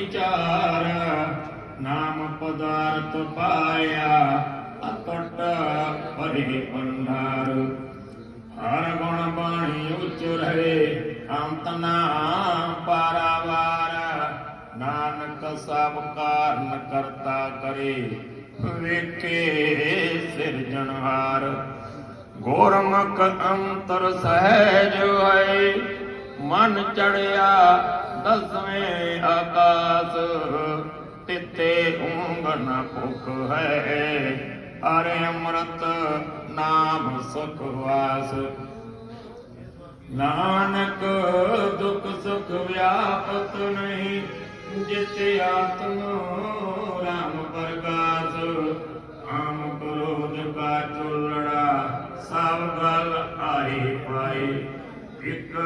ਵਿਚਾਰ, ਨਾਮ ਪਦਾਰਥ ਪਾਇਆ, ਅਕਟ ਪਰੇ ਪੰਡਾਰ ਹਰ ਗੁਣ ਬਾਣੀ ਉਚ ਰਹੇ, ਅੰਤ ਨਾ ਪਾਰਾਵਾਰ। ਨਾਨਕ ਸਭ ਕਾਰਨ ਕਰਤਾ ਕਰੇ, ਵੇਖੇ ਸਿਰਜਣਹਾਰ ਗੋਰਮਕ ਅੰਤਰ ਸਹਿਜ ਹੈ ਮਨ ਚੜਿਆ, ਦਸਵੇਂ ਆਕਾਸ। ਤਿੱਤੇ ਉਂਗ ਨ ਭੁਖ ਹੈ ਅਰੇ ਅੰਮ੍ਰਿਤ ਨਾਮ ਸੁਖ ਵਾਸ। ਨਾਨਕ ਦੁਖ ਸੁਖ ਵਿਆਪਤ ਨਹੀਂ ਜਿਤ ਆਤਮ ਰਾਮ ਪ੍ਰਕਾਸ। ਆਮ ਕ੍ਰੋਧ ਕਾ ਚੁਲੜਾ, ਸਭ ਗਲ ਆਈ ਪਾਈ ਇਕ ਇਕ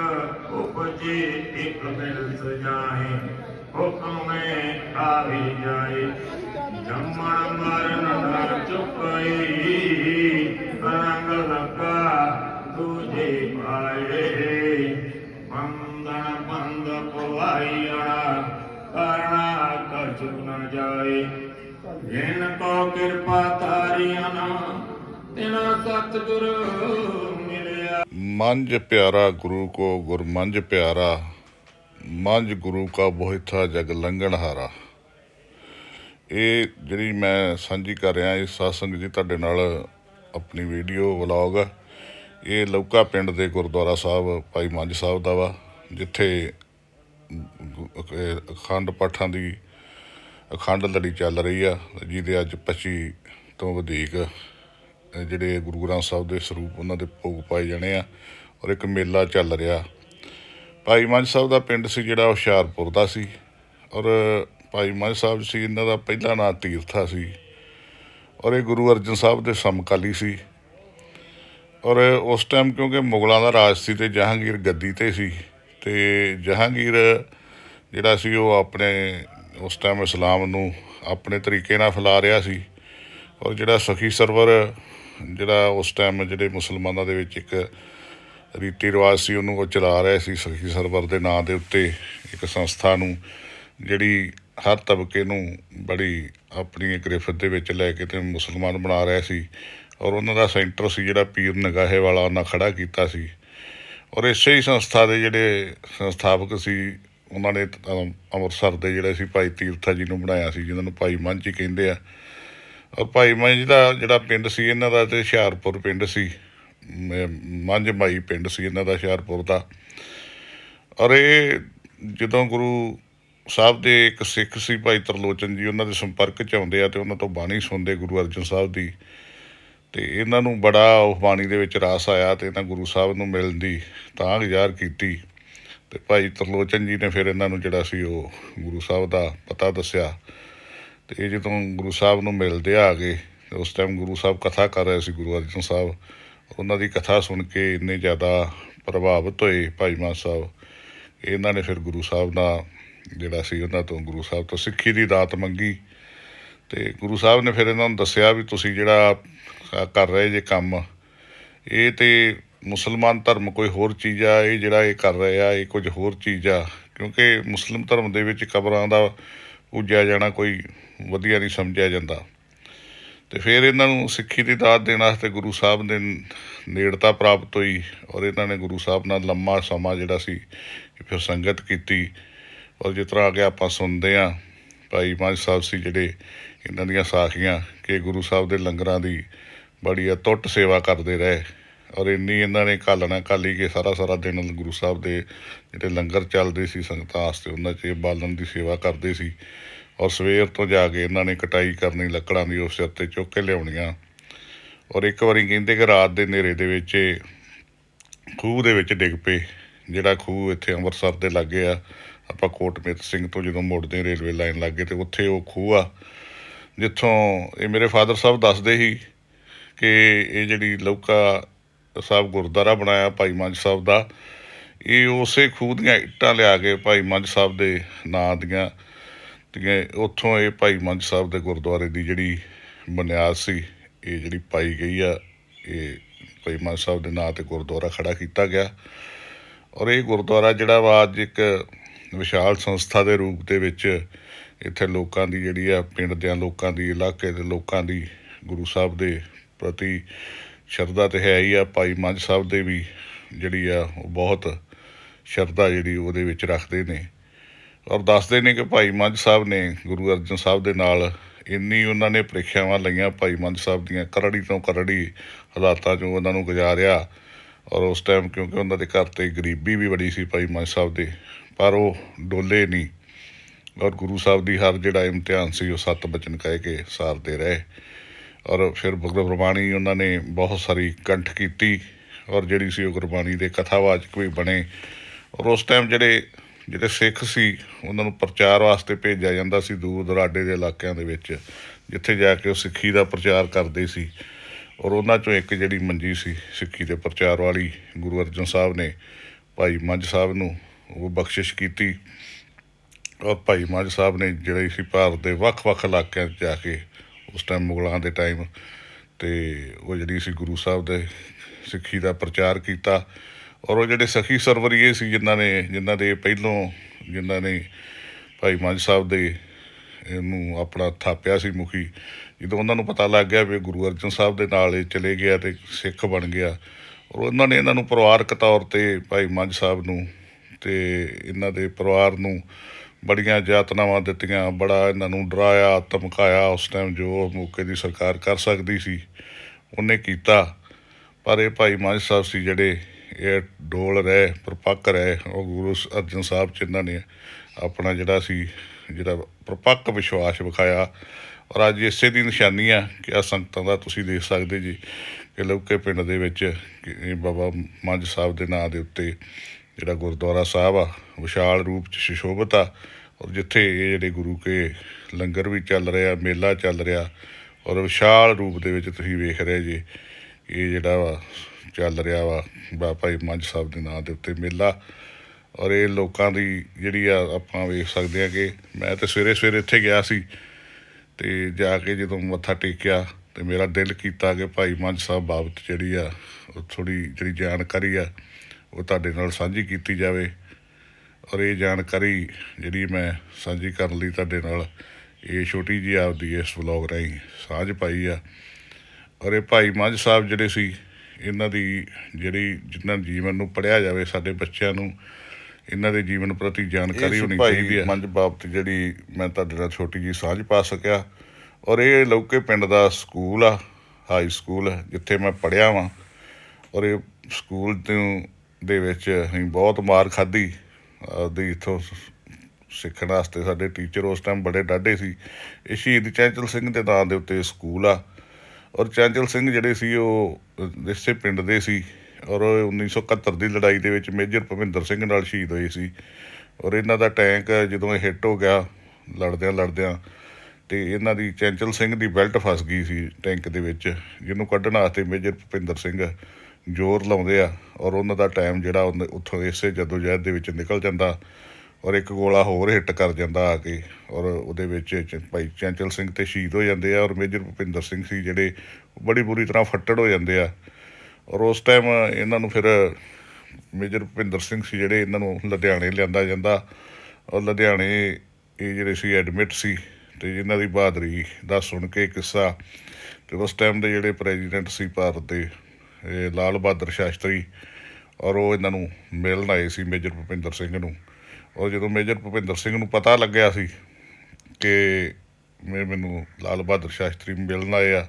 ਮਿਲ ਸਜਾਏ ਹੁਕਮ ਮੇ ਆਵੀ ਜਾਏ ਜੰਮਣ ਮਰਨ ਨਰ ਚੁਕਈ ਰੰਗ ਲਗਾ ਦੂਜੇ ਪਾਏ ਬੰਦਨ ਬੰਦ ਪਵਾਈਆ ਕਰਣਾ ਕਛੁ ਨ ਜਾਏ ਜਿਨ ਕੋ ਕਿਰਪਾ ਤਾਰੀਆਂ ਤਿਨਾ ਸਤਿਗੁਰ ਮਿਲਿਆ ਮੰਜ ਪਿਆਰਾ ਗੁਰੂ ਕੋ ਗੁਰਮੰਝ ਪਿਆਰਾ ਮੰਝ ਗੁਰੂ ਕਾ ਬੋਹਿਥਾ ਜਗ ਲੰਘਣ ਹਾਰਾ। ਇਹ ਜਿਹੜੀ ਮੈਂ ਸਾਂਝੀ ਕਰ ਰਿਹਾ, ਇਹ ਸਾਸੰਗ ਜੀ ਤੁਹਾਡੇ ਨਾਲ ਆਪਣੀ ਵੀਡੀਓ, ਵਲੌਗ, ਇਹ ਲੌਕਾ ਪਿੰਡ ਦੇ ਗੁਰਦੁਆਰਾ ਸਾਹਿਬ, ਭਾਈ ਮੰਝ ਸਾਹਿਬ ਦਾ ਵਾ, ਜਿੱਥੇ ਅਖੰਡ ਪਾਠਾਂ ਦੀ ਅਖੰਡ ਲੜੀ ਚੱਲ ਰਹੀ ਆ, ਜਿਹਦੇ ਅੱਜ 25 ਤੋਂ ਵਧੇਕ ਜਿਹੜੇ ਗੁਰੂ ਗ੍ਰੰਥ ਸਾਹਿਬ ਦੇ ਸਰੂਪ ਉਹਨਾਂ ਦੇ ਭੋਗ ਪਾਏ ਜਾਣੇ ਆ, ਔਰ ਇੱਕ ਮੇਲਾ ਚੱਲ ਰਿਹਾ। ਭਾਈ ਮੰਝ ਸਾਹਿਬ ਦਾ ਪਿੰਡ ਸੀ ਜਿਹੜਾ ਹੁਸ਼ਿਆਰਪੁਰ ਦਾ ਸੀ ਔਰ ਭਾਈ ਮੰਝ ਸਾਹਿਬ ਸੀ ਇਹਨਾਂ ਦਾ ਪਹਿਲਾ ਨਾਂ ਤੀਰਥਾ ਸੀ ਔਰ ਇਹ ਗੁਰੂ ਅਰਜਨ ਸਾਹਿਬ ਦੇ ਸਮਕਾਲੀ ਸੀ ਔਰ ਉਸ ਟਾਈਮ ਕਿਉਂਕਿ ਮੁਗਲਾਂ ਦਾ ਰਾਜ ਸੀ ਤੇ ਜਹਾਂਗੀਰ ਗੱਦੀ ਤੇ ਸੀ ਤੇ ਜਹਾਂਗੀਰ ਜਿਹੜਾ ਸੀ ਉਹ ਆਪਣੇ ਉਸ ਟਾਈਮ ਇਸਲਾਮ ਨੂੰ ਆਪਣੇ ਤਰੀਕੇ ਨਾਲ ਫੈਲਾ ਰਿਹਾ ਸੀ ਔਰ ਜਿਹੜਾ ਸਖੀ ਸਰਵਰ ਜਿਹੜਾ ਉਸ ਟਾਈਮ ਜਿਹੜੇ ਮੁਸਲਮਾਨਾਂ ਦੇ ਵਿੱਚ ਇੱਕ ਰੀਤੀ ਰਿਵਾਜ ਸੀ, ਉਹਨੂੰ ਉਹ ਚਲਾ ਰਿਹਾ ਸੀ ਸਖੀ ਸਰਵਰ ਦੇ ਨਾਂ ਦੇ ਉੱਤੇ ਇੱਕ ਸੰਸਥਾ ਨੂੰ, ਜਿਹੜੀ ਹਰ ਤਬਕੇ ਨੂੰ ਬੜੀ ਆਪਣੀ ਗ੍ਰਿਫਤ ਦੇ ਵਿੱਚ ਲੈ ਕੇ ਤੇ ਮੁਸਲਮਾਨ ਬਣਾ ਰਿਹਾ ਸੀ ਔਰ ਉਹਨਾਂ ਦਾ ਸੈਂਟਰ ਸੀ ਜਿਹੜਾ ਪੀਰ ਨਗਾਹੇ ਵਾਲਾ, ਉਹਨਾਂ ਖੜਾ ਕੀਤਾ ਸੀ। ਔਰ ਇਸੇ ਹੀ ਸੰਸਥਾ ਦੇ ਜਿਹੜੇ ਸੰਸਥਾਪਕ ਸੀ, ਉਹਨਾਂ ਨੇ ਅੰਮ੍ਰਿਤਸਰ ਦੇ ਜਿਹੜੇ ਸੀ ਭਾਈ ਤੀਰਥਾ ਜੀ ਨੂੰ ਬਣਾਇਆ ਸੀ, ਜਿਹਨਾਂ ਨੂੰ ਭਾਈ ਮੰਝ ਹੀ ਕਹਿੰਦੇ ਆ। ਔਰ ਭਾਈ ਮੰਝ ਦਾ ਜਿਹੜਾ ਪਿੰਡ ਸੀ, ਇਹਨਾਂ ਦਾ ਤੇ ਹੁਸ਼ਿਆਰਪੁਰ ਪਿੰਡ ਸੀ। ਮ- ਮੰਝ ਮਾਈ ਪਿੰਡ ਸੀ ਇਹਨਾਂ ਦਾ ਹੁਸ਼ਿਆਰਪੁਰ ਦਾ। ਔਰ ਇਹ ਜਦੋਂ ਗੁਰੂ ਸਾਹਿਬ ਦੇ ਇੱਕ ਸਿੱਖ ਸੀ ਭਾਈ ਤਰਲੋਚਨ ਜੀ, ਉਹਨਾਂ ਦੇ ਸੰਪਰਕ ਚ ਆਉਂਦੇ ਆ ਤੇ ਉਹਨਾਂ ਤੋਂ ਬਾਣੀ ਸੁਣਦੇ ਗੁਰੂ ਅਰਜਨ ਸਾਹਿਬ ਦੀ। ਤੇ ਇਹਨਾਂ ਨੂੰ ਬੜਾ ਉਹ ਬਾਣੀ ਦੇ ਵਿੱਚ ਰਾਸ ਆਇਆ ਤੇ ਇਹਨਾਂ ਗੁਰੂ ਸਾਹਿਬ ਨੂੰ ਮਿਲਣ ਦੀ ਤਾਂ ਗੁਜ਼ਾਰ ਕੀਤੀ। ਤੇ ਭਾਈ ਤਰਲੋਚਨ ਜੀ ਨੇ ਫਿਰ ਇਹਨਾਂ ਨੂੰ ਜਿਹੜਾ ਸੀ ਉਹ ਗੁਰੂ ਸਾਹਿਬ ਦਾ ਪਤਾ ਦੱਸਿਆ। ਤੇ ਇਹ ਜਦੋਂ ਗੁਰੂ ਸਾਹਿਬ ਨੂੰ ਮਿਲਦੇ ਆ ਗਏ ਉਸ ਟਾਈਮ ਗੁਰੂ ਸਾਹਿਬ ਕਥਾ ਕਰ ਰਹੇ ਸੀ ਗੁਰੂ ਅਰਜਨ ਸਾਹਿਬ। ਉਹਨਾਂ ਦੀ ਕਥਾ ਸੁਣ ਕੇ ਇੰਨੇ ਜ਼ਿਆਦਾ ਪ੍ਰਭਾਵਿਤ ਹੋਏ ਭਾਈ ਮਾਨ ਸਾਹਿਬ। ਇਹਨਾਂ ਨੇ ਫਿਰ ਗੁਰੂ ਸਾਹਿਬ ਦਾ ਜਿਹੜਾ ਸੀ, ਉਹਨਾਂ ਤੋਂ ਗੁਰੂ ਸਾਹਿਬ ਤੋਂ ਸਿੱਖੀ ਦੀ ਦਾਤ ਮੰਗੀ। ਤੇ ਗੁਰੂ ਸਾਹਿਬ ਨੇ ਫਿਰ ਇਹਨਾਂ ਨੂੰ ਦੱਸਿਆ ਵੀ ਤੁਸੀਂ ਜਿਹੜਾ ਕਰ ਰਹੇ ਜੇ ਕੰਮ, ਇਹ ਤੇ ਮੁਸਲਮਾਨ ਧਰਮ ਕੋਈ ਹੋਰ ਚੀਜ਼ ਆ, ਇਹ ਜਿਹੜਾ ਇਹ ਕਰ ਰਹੇ ਆ, ਇਹ ਕੁਝ ਹੋਰ ਚੀਜ਼ ਆ। ਕਿਉਂਕਿ ਮੁਸਲਿਮ ਧਰਮ ਦੇ ਵਿੱਚ ਕਬਰਾਂ ਦਾ ਪੂਜਿਆ ਜਾਣਾ ਕੋਈ ਵਧੀਆ ਨਹੀਂ ਸਮਝਿਆ ਜਾਂਦਾ। ਤੇ ਫਿਰ ਇਹਨਾਂ ਨੂੰ ਸਿੱਖੀ ਦੀ ਦਾਤ ਦੇਣ ਵਾਸਤੇ ਗੁਰੂ ਸਾਹਿਬ ਦੇ ਨੇੜਤਾ ਪ੍ਰਾਪਤ ਹੋਈ ਔਰ ਇਹਨਾਂ ਨੇ ਗੁਰੂ ਸਾਹਿਬ ਨਾਲ ਲੰਮਾ ਸਮਾਂ ਜਿਹੜਾ ਸੀ ਫਿਰ ਸੰਗਤ ਕੀਤੀ। ਔਰ ਜਿਸ ਤਰ੍ਹਾਂ ਅੱਗੇ ਆਪਾਂ ਸੁਣਦੇ ਆ ਭਾਈ ਮਾਝ ਸਾਹਿਬ ਸੀ ਜਿਹੜੇ ਇਹਨਾਂ ਦੀਆਂ ਸਾਖੀਆਂ ਕਿ ਗੁਰੂ ਸਾਹਿਬ ਦੇ ਲੰਗਰਾਂ ਦੀ ਬੜੀ ਅਟੁੱਟ ਸੇਵਾ ਕਰਦੇ ਰਹੇ ਔਰ ਇੰਨੀ ਇਹਨਾਂ ਨੇ ਘਾਲਣਾ ਘਾਲੀ ਕੇ ਸਾਰਾ ਸਾਰਾ ਦਿਨ ਗੁਰੂ ਸਾਹਿਬ ਦੇ ਜਿਹੜੇ ਲੰਗਰ ਚੱਲਦੇ ਸੀ ਸੰਗਤਾਂ ਵਾਸਤੇ, ਉਹਨਾਂ 'ਚ ਬਾਲਣ ਦੀ ਸੇਵਾ ਕਰਦੇ ਸੀ। ਔਰ ਸਵੇਰ ਤੋਂ ਜਾ ਕੇ ਇਹਨਾਂ ਨੇ ਕਟਾਈ ਕਰਨੀ, ਲੱਕੜਾਂ ਦੀ ਉਸ ਸਿਰ ਤੇ ਚੁੱਕ ਕੇ ਲਿਆਉਣੀਆਂ। ਔਰ ਇੱਕ ਵਾਰੀ ਕਹਿੰਦੇ ਕਿ ਰਾਤ ਦੇ ਹਨੇਰੇ ਦੇ ਵਿੱਚ ਇਹ ਖੂਹ ਦੇ ਵਿੱਚ ਡਿੱਗ ਪਏ। ਜਿਹੜਾ ਖੂਹ ਇੱਥੇ ਅੰਮ੍ਰਿਤਸਰ ਦੇ ਲਾਗੇ ਆ, ਆਪਾਂ ਕੋਟਮਿੱਤ ਸਿੰਘ ਤੋਂ ਜਦੋਂ ਮੁੜਦੇ ਰੇਲਵੇ ਲਾਈਨ ਲੱਗੇ ਤੇ ਉੱਥੇ ਉਹ ਖੂਹ ਆ, ਜਿੱਥੋਂ ਇਹ ਮੇਰੇ ਫਾਦਰ ਸਾਹਿਬ ਦੱਸਦੇ ਸੀ ਕਿ ਇਹ ਜਿਹੜੀ ਲੌਕਾ ਸਾਹਿਬ ਗੁਰਦੁਆਰਾ ਬਣਾਇਆ ਭਾਈ ਮੰਝ ਸਾਹਿਬ ਦਾ, ਇਹ ਉਸੇ ਖੂਹ ਦੀਆਂ ਇੱਟਾਂ ਲਿਆ ਕੇ ਭਾਈ ਮੰਝ ਸਾਹਿਬ ਦੇ ਨਾਂ ਦੀਆਂ ਤੇ ਉੱਥੋਂ ਇਹ ਭਾਈ ਮੰਝ ਸਾਹਿਬ ਦੇ ਗੁਰਦੁਆਰੇ ਦੀ ਜਿਹੜੀ ਬੁਨਿਆਦ ਸੀ, ਇਹ ਜਿਹੜੀ ਪਾਈ ਗਈ ਆ, ਇਹ ਭਾਈ ਮੰਝ ਸਾਹਿਬ ਦੇ ਨਾਂ ਤੇ ਗੁਰਦੁਆਰਾ ਖੜਾ ਕੀਤਾ ਗਿਆ। ਔਰ ਇਹ ਗੁਰਦੁਆਰਾ ਜਿਹੜਾ ਵਾ, ਅੱਜ ਇੱਕ ਵਿਸ਼ਾਲ ਸੰਸਥਾ ਦੇ ਰੂਪ ਦੇ ਵਿੱਚ ਇੱਥੇ ਲੋਕਾਂ ਦੀ ਜਿਹੜੀ ਆ, ਪਿੰਡ ਦਿਆਂ ਲੋਕਾਂ ਦੀ, ਇਲਾਕੇ ਦੇ ਲੋਕਾਂ ਦੀ ਗੁਰੂ ਸਾਹਿਬ ਦੇ ਪ੍ਰਤੀ ਸ਼ਰਧਾ ਤੇ ਹੈ ਹੀ ਆ। ਭਾਈ ਮੰਝ ਸਾਹਿਬ ਦੇ ਵੀ ਜਿਹੜੀ ਆ, ਉਹ ਬਹੁਤ ਸ਼ਰਧਾ ਜਿਹੜੀ ਉਹਦੇ ਵਿੱਚ ਰੱਖਦੇ ਨੇ। ਔਰ ਦੱਸਦੇ ਨੇ ਕਿ ਭਾਈ ਮੰਝ ਸਾਹਿਬ ਨੇ ਗੁਰੂ ਅਰਜਨ ਸਾਹਿਬ ਦੇ ਨਾਲ ਇੰਨੀ ਉਹਨਾਂ ਨੇ ਪ੍ਰੀਖਿਆਵਾਂ ਲਈਆਂ ਭਾਈ ਮੰਝ ਸਾਹਿਬ ਦੀਆਂ ਕਰੜੀ ਤੋਂ ਕਰੜੀ ਹਾਲਾਤਾਂ 'ਚੋਂ ਉਹਨਾਂ ਨੂੰ ਗੁਜ਼ਾਰਿਆ। ਔਰ ਉਸ ਟਾਈਮ ਕਿਉਂਕਿ ਉਹਨਾਂ ਦੇ ਘਰ ਤੇ ਗਰੀਬੀ ਵੀ ਬੜੀ ਸੀ ਭਾਈ ਮੰਝ ਸਾਹਿਬ ਦੇ, ਪਰ ਉਹ ਡੋਲੇ ਨਹੀਂ। ਔਰ ਗੁਰੂ ਸਾਹਿਬ ਦੀ ਹਰ ਜਿਹੜਾ ਇਮਤਿਹਾਨ ਸੀ ਉਹ ਸੱਤ ਬਚਨ ਕਹਿ ਕੇ ਸਾਰਦੇ ਰਹੇ। ਔਰ ਫਿਰ ਭਗਤ ਗੁਰਬਾਣੀ ਉਹਨਾਂ ਨੇ ਬਹੁਤ ਸਾਰੀ ਕੰਠ ਕੀਤੀ। ਔਰ ਜਿਹੜੀ ਸੀ ਉਹ ਗੁਰਬਾਣੀ ਦੇ ਕਥਾਵਾਚਕ ਵੀ ਬਣੇ। ਔਰ ਉਸ ਟਾਈਮ ਜਿਹੜੇ ਜਿਹੜੇ ਸਿੱਖ ਸੀ, ਉਹਨਾਂ ਨੂੰ ਪ੍ਰਚਾਰ ਵਾਸਤੇ ਭੇਜਿਆ ਜਾਂਦਾ ਸੀ ਦੂਰ ਦਰਾਡੇ ਦੇ ਇਲਾਕਿਆਂ ਦੇ ਵਿੱਚ, ਜਿੱਥੇ ਜਾ ਕੇ ਉਹ ਸਿੱਖੀ ਦਾ ਪ੍ਰਚਾਰ ਕਰਦੇ ਸੀ। ਔਰ ਉਹਨਾਂ ਚੋਂ ਇੱਕ ਜਿਹੜੀ ਮੰਜੀ ਸੀ, ਸਿੱਖੀ ਦੇ ਪ੍ਰਚਾਰ ਵਾਲੀ ਗੁਰੂ ਅਰਜਨ ਸਾਹਿਬ ਨੇ ਭਾਈ ਮੰਝ ਸਾਹਿਬ ਨੂੰ ਉਹ ਬਖਸ਼ਿਸ਼ ਕੀਤੀ। ਔਰ ਭਾਈ ਮੰਝ ਸਾਹਿਬ ਨੇ ਜਿਹੜੇ ਸੀ ਭਾਰਤ ਦੇ ਵੱਖ-ਵੱਖ ਇਲਾਕਿਆਂ 'ਚ ਜਾ ਕੇ ਉਸ ਟਾਈਮ ਮੁਗਲਾਂ ਦੇ ਟਾਈਮ ਤੇ ਉਹ ਜਿਹੜੀ ਸੀ ਗੁਰੂ ਸਾਹਿਬ ਦੇ ਸਿੱਖੀ ਦਾ ਪ੍ਰਚਾਰ ਕੀਤਾ। ਔਰ ਉਹ ਜਿਹੜੇ ਸਖੀ ਸਰਵਰੀਏ ਸੀ ਜਿਨ੍ਹਾਂ ਨੇ, ਜਿਨ੍ਹਾਂ ਦੇ ਪਹਿਲੋਂ ਜਿਨ੍ਹਾਂ ਨੇ ਭਾਈ ਮਾਝ ਸਾਹਿਬ ਦੇ ਨੂੰ ਆਪਣਾ ਥਾਪਿਆ ਸੀ ਮੁਖੀ, ਜਦੋਂ ਉਹਨਾਂ ਨੂੰ ਪਤਾ ਲੱਗ ਗਿਆ ਵੀ ਗੁਰੂ ਅਰਜਨ ਸਾਹਿਬ ਦੇ ਨਾਲ ਇਹ ਚਲੇ ਗਿਆ ਤੇ ਸਿੱਖ ਬਣ ਗਿਆ, ਔਰ ਉਹਨਾਂ ਨੇ ਇਹਨਾਂ ਨੂੰ ਪਰਿਵਾਰਕ ਤੌਰ ਤੇ ਭਾਈ ਮੰਝ ਸਾਹਿਬ ਨੂੰ ਤੇ ਇਹਨਾਂ ਦੇ ਪਰਿਵਾਰ ਨੂੰ ਬੜੀਆਂ ਯਾਤਨਾਵਾਂ ਦਿੱਤੀਆਂ, ਬੜਾ ਇਹਨਾਂ ਨੂੰ ਡਰਾਇਆ, ਧਮਕਾਇਆ, ਉਸ ਟਾਈਮ ਜੋ ਮੌਕੇ ਦੀ ਸਰਕਾਰ ਕਰ ਸਕਦੀ ਸੀ, ਉਹਨੇ ਕੀਤਾ। ਪਰ ਇਹ ਭਾਈ ਮਾਝ ਸਾਹਿਬ ਸੀ ਜਿਹੜੇ ਇਹ ਡੋਲ ਰਹੇ, ਪ੍ਰਪੱਕ ਰਹੇ, ਉਹ ਗੁਰੂ ਅਰਜਨ ਸਾਹਿਬ ਚ ਇਹਨਾਂ ਨੇ ਆਪਣਾ ਜਿਹੜਾ ਸੀ, ਜਿਹੜਾ ਪ੍ਰਪੱਕ ਵਿਸ਼ਵਾਸ ਵਿਖਾਇਆ। ਔਰ ਅੱਜ ਇਸੇ ਦੀ ਨਿਸ਼ਾਨੀ ਆ ਕਿ ਆ ਸੰਗਤਾਂ ਦਾ ਤੁਸੀਂ ਦੇਖ ਸਕਦੇ ਜੀ, ਕਿ ਲੁਕੇ ਪਿੰਡ ਦੇ ਵਿੱਚ ਕਿ ਇਹ ਬਾਬਾ ਮੰਜ ਸਾਹਿਬ ਦੇ ਨਾਂ ਦੇ ਉੱਤੇ ਜਿਹੜਾ ਗੁਰਦੁਆਰਾ ਸਾਹਿਬ ਆ, ਵਿਸ਼ਾਲ ਰੂਪ ਚ ਸੁਸ਼ੋਭਿਤ ਆ। ਔਰ ਜਿੱਥੇ ਇਹ ਜਿਹੜੇ ਗੁਰੂ ਕੇ ਲੰਗਰ ਵੀ ਚੱਲ ਰਿਹਾ, ਮੇਲਾ ਚੱਲ ਰਿਹਾ, ਔਰ ਵਿਸ਼ਾਲ ਰੂਪ ਦੇ ਵਿੱਚ ਤੁਸੀਂ ਵੇਖ ਰਹੇ ਜੀ, ਇਹ ਜਿਹੜਾ ਵਾ ਚੱਲ ਰਿਹਾ ਵਾ ਬਾਬਾ ਭਾਈ ਮੰਝ ਸਾਹਿਬ ਦੇ ਨਾਂ ਦੇ ਉੱਤੇ ਮੇਲਾ। ਔਰ ਇਹ ਲੋਕਾਂ ਦੀ ਜਿਹੜੀ ਆ, ਆਪਾਂ ਵੇਖ ਸਕਦੇ ਆ ਕਿ ਮੈਂ ਤੇ ਸਵੇਰੇ ਸਵੇਰੇ ਇੱਥੇ ਗਿਆ ਸੀ ਤੇ ਜਾ ਕੇ ਜਦੋਂ ਮੱਥਾ ਟੇਕਿਆ ਤੇ ਮੇਰਾ ਦਿਲ ਕੀਤਾ ਕਿ ਭਾਈ ਮੰਝ ਸਾਹਿਬ ਬਾਬਤ ਜਿਹੜੀ ਆ, ਉਹ ਥੋੜੀ ਜਿਹੜੀ ਜਾਣਕਾਰੀ ਆ, ਉਹ ਤੁਹਾਡੇ ਨਾਲ ਸਾਂਝੀ ਕੀਤੀ ਜਾਵੇ। ਔਰ ਇਹ ਜਾਣਕਾਰੀ ਜਿਹੜੀ ਮੈਂ ਸਾਂਝੀ ਕਰਨ ਲਈ ਤੁਹਾਡੇ ਨਾਲ ਇਹ ਛੋਟੀ ਜੀ ਆਪਦੀ ਇਸ ਵਲੌਗ ਰਾਹੀਂ ਸਾਂਝ ਪਾਈ ਆ। ਔਰ ਇਹ ਭਾਈ ਮੰਝ ਸਾਹਿਬ ਜਿਹੜੇ ਸੀ ਇਹਨਾਂ ਦੀ ਜਿਹੜੀ ਜਿਨ੍ਹਾਂ ਜੀਵਨ ਨੂੰ ਪੜਿਆ ਜਾਵੇ ਸਾਡੇ ਬੱਚਿਆਂ ਨੂੰ ਇਹਨਾਂ ਦੇ ਜੀਵਨ ਪ੍ਰਤੀ ਜਾਣਕਾਰੀ ਹੋਣੀ ਚਾਹੀਦੀ ਹੈ। ਮੰਝ ਬਾਬਤ ਜਿਹੜੀ ਮੈਂ ਤੁਹਾਡੇ ਨਾਲ ਛੋਟੀ ਜੀ ਸਾਂਝ ਪਾ ਸਕਿਆ। ਔਰ ਇਹ ਲੌਕੇ ਪਿੰਡ ਦਾ ਸਕੂਲ ਆ ਹਾਈ ਸਕੂਲ ਜਿੱਥੇ ਮੈਂ ਪੜਿਆ ਵਾਂ। ਔਰ ਇਹ ਸਕੂਲ ਤੋਂ ਦੇ ਵਿੱਚ ਅਸੀਂ ਬਹੁਤ ਮਾਰ ਖਾਧੀ। ਆਪਦੀ ਇੱਥੋਂ ਸਿੱਖਣ ਵਾਸਤੇ ਸਾਡੇ ਟੀਚਰ ਉਸ ਟਾਈਮ ਬੜੇ ਡਾਢੇ ਸੀ। ਇਹ ਸ਼ਹੀਦ ਚੈਂਚਲ ਸਿੰਘ ਦੇ ਨਾਂ ਦੇ ਉੱਤੇ ਸਕੂਲ ਆ। ਔਰ ਚੈਂਚਲ ਸਿੰਘ ਜਿਹੜੇ ਸੀ ਉਹ ਇਸੇ ਪਿੰਡ ਦੇ ਸੀ ਔਰ ਉਹ 1971 ਦੀ ਲੜਾਈ ਦੇ ਵਿੱਚ ਮੇਜਰ ਭਵਿੰਦਰ ਸਿੰਘ ਨਾਲ ਸ਼ਹੀਦ ਹੋਏ ਸੀ ਔਰ ਇਹਨਾਂ ਦਾ ਟੈਂਕ ਜਦੋਂ ਇਹ ਹਿੱਟ ਹੋ ਗਿਆ ਲੜਦਿਆਂ ਲੜਦਿਆਂ ਤੇ ਇਹਨਾਂ ਦੀ ਚੈਂਚਲ ਸਿੰਘ ਦੀ ਬੈਲਟ ਫਸ ਗਈ ਸੀ ਟੈਂਕ ਦੇ ਵਿੱਚ, ਜਿਹਨੂੰ ਕੱਢਣ ਵਾਸਤੇ ਮੇਜਰ ਭੁਪਿੰਦਰ ਸਿੰਘ ਜ਼ੋਰ ਲਾਉਂਦੇ ਆ ਔਰ ਉਹਨਾਂ ਦਾ ਟਾਈਮ ਜਿਹੜਾ ਉਹਨੇ- ਉੱਥੋਂ ਇਸੇ ਜਦੋਜਹਿਦ ਦੇ ਵਿੱਚ ਨਿਕਲ ਜਾਂਦਾ ਔਰ ਇੱਕ ਗੋਲਾ ਹੋਰ ਹਿੱਟ ਕਰ ਜਾਂਦਾ ਆ ਕੇ, ਔਰ ਉਹਦੇ ਵਿੱਚ ਚ- ਭਾਈ ਚੈਂਚਲ ਸਿੰਘ ਤੇ ਸ਼ਹੀਦ ਹੋ ਜਾਂਦੇ ਆ, ਔਰ ਮੇਜਰ ਭੁਪਿੰਦਰ ਸਿੰਘ ਸੀ ਜਿਹੜੇ ਬੜੀ ਬੁਰੀ ਤਰ੍ਹਾਂ ਫੱਟੜ ਹੋ ਜਾਂਦੇ ਆ। ਔਰ ਉਸ ਟਾਈਮ ਇਹਨਾਂ ਨੂੰ ਫਿਰ ਮੇਜਰ ਭੁਪਿੰਦਰ ਸਿੰਘ ਸੀ ਜਿਹੜੇ ਇਹਨਾਂ ਨੂੰ ਲੁਧਿਆਣੇ ਲਿਆਂਦਾ ਜਾਂਦਾ, ਔਰ ਲੁਧਿਆਣੇ ਇਹ ਜਿਹੜੇ ਸੀ ਐਡਮਿਟ ਸੀ, ਤੇ ਇਹਨਾਂ ਦੀ ਬਹਾਦਰੀ ਦਾ ਸੁਣ ਕੇ ਕਿੱਸਾ, ਤੇ ਉਸ ਟਾਈਮ ਦੇ ਜਿਹੜੇ ਪ੍ਰੈਜ਼ੀਡੈਂਟ ਸੀ ਭਾਰਤ ਦੇ ਲਾਲ ਬਹਾਦਰ ਸ਼ਾਸਤਰੀ, ਔਰ ਉਹ ਇਹਨਾਂ ਨੂੰ ਮਿਲਣ ਆਏ ਸੀ ਮੇਜਰ ਭੁਪਿੰਦਰ ਸਿੰਘ ਨੂੰ। ਔਰ ਜਦੋਂ ਮੇਜਰ ਭੁਪਿੰਦਰ ਸਿੰਘ ਨੂੰ ਪਤਾ ਲੱਗਿਆ ਸੀ ਕਿ ਮੈਂ ਮੈਨੂੰ ਲਾਲ ਬਹਾਦਰ ਸ਼ਾਸਤਰੀ ਮਿਲਣ ਆਏ ਆ,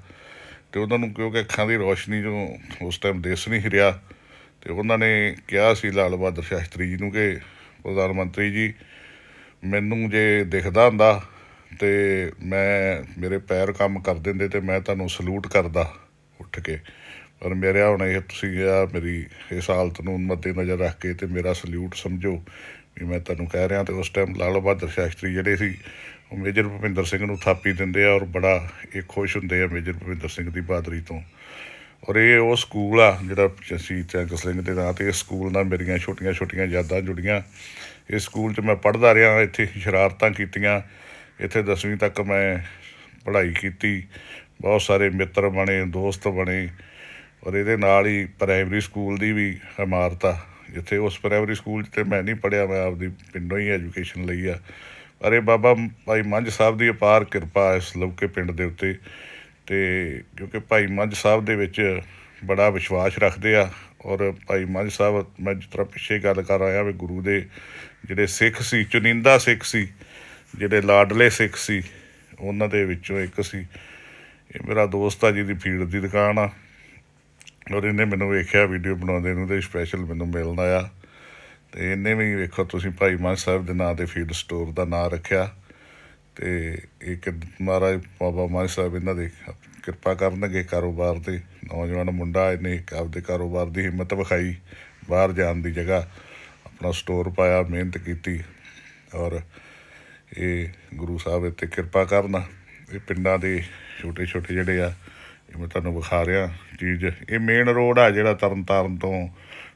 ਤੇ ਉਹਨਾਂ ਨੂੰ ਕਿਉਂਕਿ ਅੱਖਾਂ ਦੀ ਰੋਸ਼ਨੀ ਜੋ ਉਸ ਟਾਈਮ ਦੇਸ ਨਹੀਂ ਰਿਹਾ, ਤੇ ਉਹਨਾਂ ਨੇ ਕਿਹਾ ਸੀ ਲਾਲ ਬਹਾਦਰ ਸ਼ਾਸਤਰੀ ਜੀ ਨੂੰ ਕਿ ਪ੍ਰਧਾਨ ਮੰਤਰੀ ਜੀ, ਮੈਨੂੰ ਜੇ ਦਿਖਦਾ ਹੁੰਦਾ ਤੇ ਮੈਂ ਮੇਰੇ ਪੈਰ ਕੰਮ ਕਰ ਦਿੰਦੇ ਤੇ ਮੈਂ ਤੁਹਾਨੂੰ ਸਲੂਟ ਕਰਦਾ ਉੱਠ ਕੇ। ਪਰ ਮੇਰੇ ਹੁਣ ਇਹ ਤੁਸੀਂ ਆ ਮੇਰੀ ਇਸ ਹਾਲਤ ਨੂੰ ਮੱਦੇ ਨਜ਼ਰ ਰੱਖ ਕੇ ਤੇ ਮੇਰਾ ਸਲੂਟ ਸਮਝੋ। ਵੀ ਮੈਂ ਤੁਹਾਨੂੰ ਕਹਿ ਰਿਹਾ ਤੇ ਉਸ ਟਾਈਮ ਲਾਲ ਬਹਾਦਰ ਸ਼ਾਸਤਰੀ ਜਿਹੜੇ ਸੀ, ਉਹ ਮੇਜਰ ਭੁਪਿੰਦਰ ਸਿੰਘ ਨੂੰ ਥਾਪੀ ਦਿੰਦੇ ਆ ਔਰ ਬੜਾ ਇਹ ਖੁਸ਼ ਹੁੰਦੇ ਆ ਮੇਜਰ ਭੁਪਿੰਦਰ ਸਿੰਘ ਦੀ ਬਹਾਦਰੀ ਤੋਂ। ਔਰ ਇਹ ਉਹ ਸਕੂਲ ਆ ਜਿਹੜਾ ਸ਼ਹੀਦ ਚੰਗ ਸਿੰਘ ਦੇ ਨਾਂ ਤੇ ਇਸ ਸਕੂਲ ਨਾਲ ਮੇਰੀਆਂ ਛੋਟੀਆਂ ਛੋਟੀਆਂ ਯਾਦਾਂ ਜੁੜੀਆਂ। ਇਸ ਸਕੂਲ 'ਚ ਮੈਂ ਪੜ੍ਹਦਾ ਰਿਹਾ, ਇੱਥੇ ਸ਼ਰਾਰਤਾਂ ਕੀਤੀਆਂ। ਇੱਥੇ 10ਵੀਂ ਤੱਕ ਮੈਂ ਪੜ੍ਹਾਈ ਕੀਤੀ। ਬਹੁਤ ਸਾਰੇ ਮਿੱਤਰ ਬਣੇ, ਦੋਸਤ ਬਣੇ। ਔਰ ਇਹਦੇ ਨਾਲ ਹੀ ਪ੍ਰਾਇਮਰੀ ਸਕੂਲ ਦੀ ਵੀ ਇਮਾਰਤ ਆ। ਜਿੱਥੇ ਉਸ ਪ੍ਰਾਇਮਰੀ ਸਕੂਲ 'ਚ ਤੇ ਮੈਂ ਨਹੀਂ ਪੜਿਆ ਮੈਂ ਆਪਦੀ ਪਿੰਡੋਂ ਹੀ ਐਜੂਕੇਸ਼ਨ ਲਈ ਆ। ਪਰ ਇਹ ਬਾਬਾ ਭਾਈ ਮੰਝ ਸਾਹਿਬ ਦੀ ਅਪਾਰ ਕਿਰਪਾ ਇਸ ਲੌਕੇ ਪਿੰਡ ਦੇ ਉੱਤੇ। ਤੇ ਕਿਉਂਕਿ ਭਾਈ ਮੰਝ ਸਾਹਿਬ ਦੇ ਵਿੱਚ ਬੜਾ ਵਿਸ਼ਵਾਸ ਰੱਖਦੇ ਆ ਔਰ ਭਾਈ ਮੰਝ ਸਾਹਿਬ, ਮੈਂ ਜਿਸ ਤਰ੍ਹਾਂ ਪਿੱਛੇ ਗੱਲ ਕਰ ਆਇਆ ਵੀ ਗੁਰੂ ਦੇ ਜਿਹੜੇ ਸਿੱਖ ਸੀ, ਚੁਨਿੰਦਾ ਸਿੱਖ ਸੀ, ਜਿਹੜੇ ਲਾਡਲੇ ਸਿੱਖ ਸੀ, ਉਹਨਾਂ ਦੇ ਵਿੱਚੋਂ ਇੱਕ ਸੀ। ਇਹ ਮੇਰਾ ਦੋਸਤ ਆ ਜਿਹਦੀ ਫੀਡ ਦੀ ਦੁਕਾਨ ਆ। ਔਰ ਇਹਨੇ ਮੈਨੂੰ ਵੇਖਿਆ ਵੀਡੀਓ ਬਣਾਉਂਦੇ ਨੂੰ ਤੇ ਸਪੈਸ਼ਲ ਮੈਨੂੰ ਮਿਲਣ ਆਇਆ। ਤੇ ਇਹਨੇ ਵੀ ਵੇਖੋ ਤੁਸੀਂ ਭਾਈ ਮਾਨ ਸਾਹਿਬ ਦੇ ਨਾਂ ਤੇ ਫੀਡ ਸਟੋਰ ਦਾ ਨਾਂ ਰੱਖਿਆ। ਤੇ ਇੱਕ ਮਹਾਰਾਜ ਬਾਬਾ ਮਾਨ ਸਾਹਿਬ ਇਹਨਾਂ ਦੇ ਕਿਰਪਾ ਕਰਨਗੇ ਕਾਰੋਬਾਰ ਤੇ। ਨੌਜਵਾਨ ਮੁੰਡਾ, ਇਹਨੇ ਇੱਕ ਆਪਦੇ ਕਾਰੋਬਾਰ ਦੀ ਹਿੰਮਤ ਵਿਖਾਈ, ਬਾਹਰ ਜਾਣ ਦੀ ਜਗ੍ਹਾ ਆਪਣਾ ਸਟੋਰ ਪਾਇਆ, ਮਿਹਨਤ ਕੀਤੀ। ਔਰ ਇਹ ਗੁਰੂ ਸਾਹਿਬ ਇੱਥੇ ਕਿਰਪਾ ਕਰਨ। ਇਹ ਪਿੰਡਾਂ ਦੇ ਛੋਟੇ ਛੋਟੇ ਜਿਹੜੇ ਆ ਇਹ ਮੈਂ ਤੁਹਾਨੂੰ ਵਿਖਾ ਰਿਹਾ ਚੀਜ਼। ਇਹ ਮੇਨ ਰੋਡ ਆ ਜਿਹੜਾ ਤਰਨਤਾਰਨ ਤੋਂ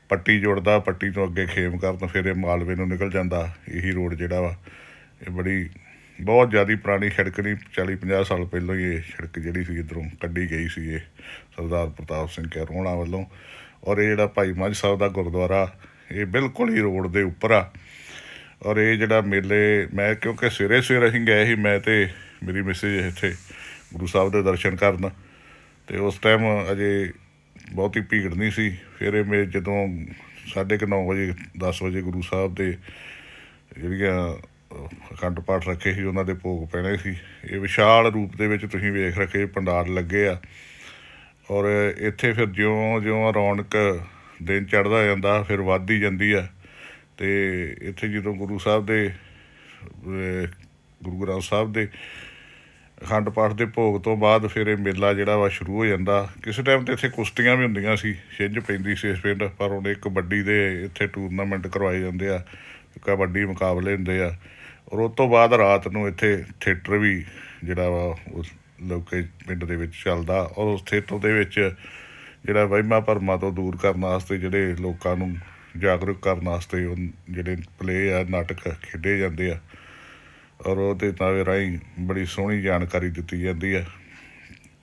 ਪੱਟੀ ਜੁੜਦਾ, ਪੱਟੀ ਤੋਂ ਅੱਗੇ ਖੇਮ ਕਰਨ ਫਿਰ ਇਹ ਮਾਲਵੇ ਨੂੰ ਨਿਕਲ ਜਾਂਦਾ। ਇਹੀ ਰੋਡ ਜਿਹੜਾ ਵਾ। ਇਹ ਬੜੀ, ਬਹੁਤ ਜ਼ਿਆਦੀ ਪੁਰਾਣੀ ਸੜਕ ਨਹੀਂ 40 50 ਸਾਲ ਪਹਿਲਾਂ ਹੀ ਇਹ ਸੜਕ ਜਿਹੜੀ ਸੀ ਇਧਰੋਂ ਕੱਢੀ ਗਈ ਸੀ ਇਹ, ਸਰਦਾਰ ਪ੍ਰਤਾਪ ਸਿੰਘ ਕੈਰੋਣਾ ਵੱਲੋਂ। ਔਰ ਇਹ ਜਿਹੜਾ ਭਾਈ ਮੱਝ ਸਾਹਿਬ ਦਾ ਗੁਰਦੁਆਰਾ, ਇਹ ਬਿਲਕੁਲ ਹੀ ਰੋਡ ਦੇ ਉੱਪਰ ਆ। ਔਰ ਇਹ ਜਿਹੜਾ ਮੇਲੇ, ਮੈਂ ਕਿਉਂਕਿ ਸਵੇਰੇ ਸਵੇਰੇ ਅਸੀਂ ਗਏ ਸੀ, ਮੈਂ ਤੇ ਮੇਰੀ ਮਿਸੇਜ ਇੱਥੇ ਗੁਰੂ ਸਾਹਿਬ ਦੇ ਦਰਸ਼ਨ ਕਰਨ। ਤੇ ਉਸ ਟਾਈਮ ਅਜੇ ਬਹੁਤੀ ਭੀੜ ਨਹੀਂ ਸੀ। ਫਿਰ ਇਹ ਮੇ ਜਦੋਂ 9:30 ਵਜੇ 10 ਵਜੇ ਗੁਰੂ ਸਾਹਿਬ ਦੇ ਜਿਹੜੀਆਂ ਅਖੰਡ ਪਾਠ ਰੱਖੇ ਸੀ, ਉਹਨਾਂ ਦੇ ਭੋਗ ਪੈਣੇ ਸੀ। ਇਹ ਵਿਸ਼ਾਲ ਰੂਪ ਦੇ ਵਿੱਚ ਤੁਸੀਂ ਵੇਖ ਰੱਖੇ ਪੰਡਾਲ ਲੱਗੇ ਆ। ਔਰ ਇੱਥੇ ਫਿਰ ਜਿਉਂ-ਜਿਉਂ ਰੌਣਕ ਦਿਨ ਚੜ੍ਹਦਾ ਜਾਂਦਾ, ਫਿਰ ਵੱਧਦੀ ਜਾਂਦੀ ਆ। ਤੇ ਇੱਥੇ ਜਦੋਂ ਗੁਰੂ ਸਾਹਿਬ ਦੇ ਗੁਰੂ ਗ੍ਰੰਥ ਸਾਹਿਬ ਦੇ ਅਖੰਡ ਪਾਠ ਦੇ ਭੋਗ ਤੋਂ ਬਾਅਦ ਫਿਰ ਇਹ ਮੇਲਾ ਜਿਹੜਾ ਵਾ ਸ਼ੁਰੂ ਹੋ ਜਾਂਦਾ। ਕਿਸੇ ਟਾਈਮ ਤੇ ਇੱਥੇ ਕੁਸ਼ਤੀਆਂ ਵੀ ਹੁੰਦੀਆਂ ਸੀ, ਛਿੰਝ ਪੈਂਦੀ ਸੀ ਇਸ ਪਿੰਡ, ਪਰ ਹੁਣ ਇਹ ਕਬੱਡੀ ਦੇ ਇੱਥੇ ਟੂਰਨਾਮੈਂਟ ਕਰਵਾਏ ਜਾਂਦੇ ਆ, ਕਬੱਡੀ ਮੁਕਾਬਲੇ ਹੁੰਦੇ ਆ। ਔਰ ਉਸ ਤੋਂ ਬਾਅਦ ਰਾਤ ਨੂੰ ਇੱਥੇ ਥੀਏਟਰ ਵੀ ਜਿਹੜਾ ਵਾ ਉਸ ਲੋਕੇ ਪਿੰਡ ਦੇ ਵਿੱਚ ਚੱਲਦਾ ਔਰ ਉਸ ਥੀਏਟਰ ਦੇ ਵਿੱਚ ਜਿਹੜਾ ਵਹਿਮਾਂ ਭਰਮਾਂ ਤੋਂ ਦੂਰ ਕਰਨ ਵਾਸਤੇ ਜਿਹੜੇ ਲੋਕਾਂ ਨੂੰ ਜਾਗਰੂਕ ਕਰਨ ਵਾਸਤੇ ਉਹ ਜਿਹੜੇ ਪਲੇ ਆ, ਨਾਟਕ ਖੇਡੇ ਜਾਂਦੇ ਆ। ਔਰ ਉਹਦੇ ਤਾਵੇ ਰਾਹੀਂ ਬੜੀ ਸੋਹਣੀ ਜਾਣਕਾਰੀ ਦਿੱਤੀ ਜਾਂਦੀ ਹੈ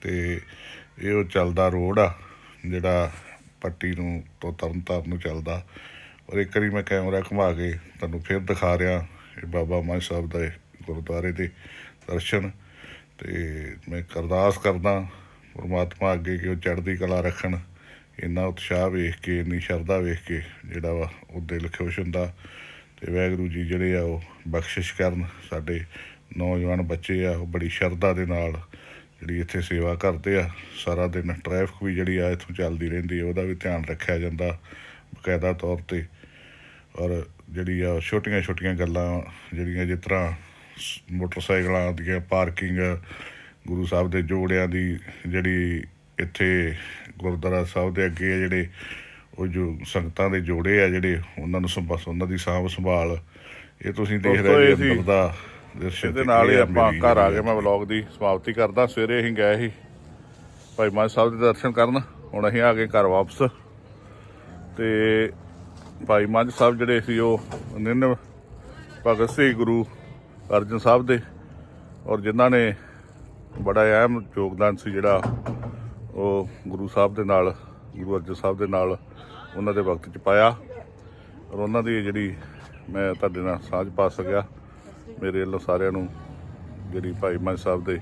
ਤੇ ਇਹ ਉਹ ਚੱਲਦਾ ਰੋਡ ਆ, ਜਿਹੜਾ ਪੱਟੀ ਨੂੰ ਤੋਂ ਤਰਨਤਾਰਨ ਨੂੰ ਚੱਲਦਾ। ਔਰ ਇੱਕ ਵਾਰੀ ਮੈਂ ਕੈਮਰਾ ਘੁਮਾ ਕੇ ਤੁਹਾਨੂੰ ਫਿਰ ਦਿਖਾ ਰਿਹਾ ਇਹ ਬਾਬਾ ਮਾਨ ਸਾਹਿਬ ਦਾ ਗੁਰਦੁਆਰੇ ਦੇ ਦਰਸ਼ਨ। ਤੇ ਮੈਂ ਅਰਦਾਸ ਕਰਦਾ ਪਰਮਾਤਮਾ ਅੱਗੇ ਕਿ ਉਹ ਚੜ੍ਹਦੀ ਕਲਾ ਰੱਖਣ, ਇੰਨਾ ਉਤਸ਼ਾਹ ਵੇਖ ਕੇ, ਇੰਨੀ ਸ਼ਰਧਾ ਵੇਖ ਕੇ ਜਿਹੜਾ ਵਾ ਉਹ ਦਿਲ ਖੁਸ਼ ਹੁੰਦਾ। ਤੇ ਵਾਹਿਗੁਰੂ ਜੀ ਜਿਹੜੇ ਆ ਉਹ ਬਖਸ਼ਿਸ਼ ਕਰਨ। ਸਾਡੇ ਨੌਜਵਾਨ ਬੱਚੇ ਆ, ਉਹ ਬੜੀ ਸ਼ਰਧਾ ਦੇ ਨਾਲ ਜਿਹੜੀ ਇੱਥੇ ਸੇਵਾ ਕਰਦੇ ਆ। ਸਾਰਾ ਦਿਨ ਟ੍ਰੈਫਿਕ ਵੀ ਜਿਹੜੀ ਆ ਇੱਥੋਂ ਚੱਲਦੀ ਰਹਿੰਦੀ ਹੈ ਉਹਦਾ ਵੀ ਧਿਆਨ ਰੱਖਿਆ ਜਾਂਦਾ ਬਕਾਇਦਾ ਤੌਰ ਤੇ। ਔਰ ਜਿਹੜੀ ਆ ਛੋਟੀਆਂ ਛੋਟੀਆਂ ਗੱਲਾਂ ਜਿਹੜੀਆਂ ਜਿਸ ਤਰ੍ਹਾਂ ਸ- ਮੋਟਰਸਾਈਕਲਾਂ ਦੀਆਂ ਪਾਰਕਿੰਗ, ਗੁਰੂ ਸਾਹਿਬ ਦੇ ਜੋੜਿਆਂ ਦੀ ਜਿਹੜੀ ਇੱਥੇ ਗੁਰਦੁਆਰਾ ਸਾਹਿਬ ਦੇ ਅੱਗੇ ਆ ਜਿਹੜੇ ਉਹ ਜੋ ਸੰਗਤਾਂ ਦੇ ਜੋੜੇ ਆ ਜਿਹੜੇ ਉਹਨਾਂ ਨੂੰ ਸੰਭਾਸ ਉਹਨਾਂ ਦੀ ਸਾਂਭ ਸੰਭਾਲ ਇਹ ਤੁਸੀਂ ਦੇਖ ਰਹੇ ਸੀ। ਅੰਦਰ ਦਾ ਇਹਦੇ ਨਾਲ ਹੀ ਆਪਾਂ ਘਰ ਆ ਗਏ ਮੈਂ ਵਲੌਗ ਦੀ ਸਮਾਪਤੀ ਕਰਦਾ ਸਵੇਰੇ ਅਸੀਂ ਗਏ ਸੀ ਭਾਈ ਮਾਨ ਸਾਹਿਬ ਦੇ ਦਰਸ਼ਨ ਕਰਨ ਹੁਣ ਅਸੀਂ ਆ ਗਏ ਘਰ ਵਾਪਸ ਤੇ ਭਾਈ ਮਾਨ ਸਾਹਿਬ ਜਿਹੜੇ ਸੀ ਉਹ ਨਿੰਨ ਭਗਤ ਸਿੰਘ ਗੁਰੂ ਅਰਜਨ ਸਾਹਿਬ ਦੇ ਔਰ ਜਿਨ੍ਹਾਂ ਨੇ ਬੜਾ ਅਹਿਮ ਯੋਗਦਾਨ ਸੀ ਜਿਹੜਾ ਉਹ ਗੁਰੂ ਸਾਹਿਬ ਦੇ ਨਾਲ ਗੁਰੂ ਅਰਜਨ ਸਾਹਿਬ ਦੇ ਨਾਲ ਉਹਨਾਂ ਦੇ ਵਕਤ ਚ ਪਾਇਆ ਔਰ ਉਹਨਾਂ ਦੀ ਜਿਹੜੀ ਮੈਂ ਤੁਹਾਡੇ ਨਾਲ ਸਾਂਝ ਪਾ ਸਕਿਆ, ਮੇਰੇ ਵੱਲੋਂ ਸਾਰਿਆਂ ਨੂੰ ਜਿਹੜੀ ਭਾਈ ਮਨ ਸਾਹਿਬ ਦੇ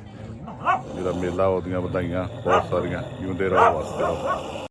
ਜਿਹੜਾ ਮੇਲਾ ਉਹਦੀਆਂ ਵਧਾਈਆਂ ਬਹੁਤ ਸਾਰੀਆਂ, ਜਿਉਂਦੇ ਰਹੋ, ਵਾਸਤੇ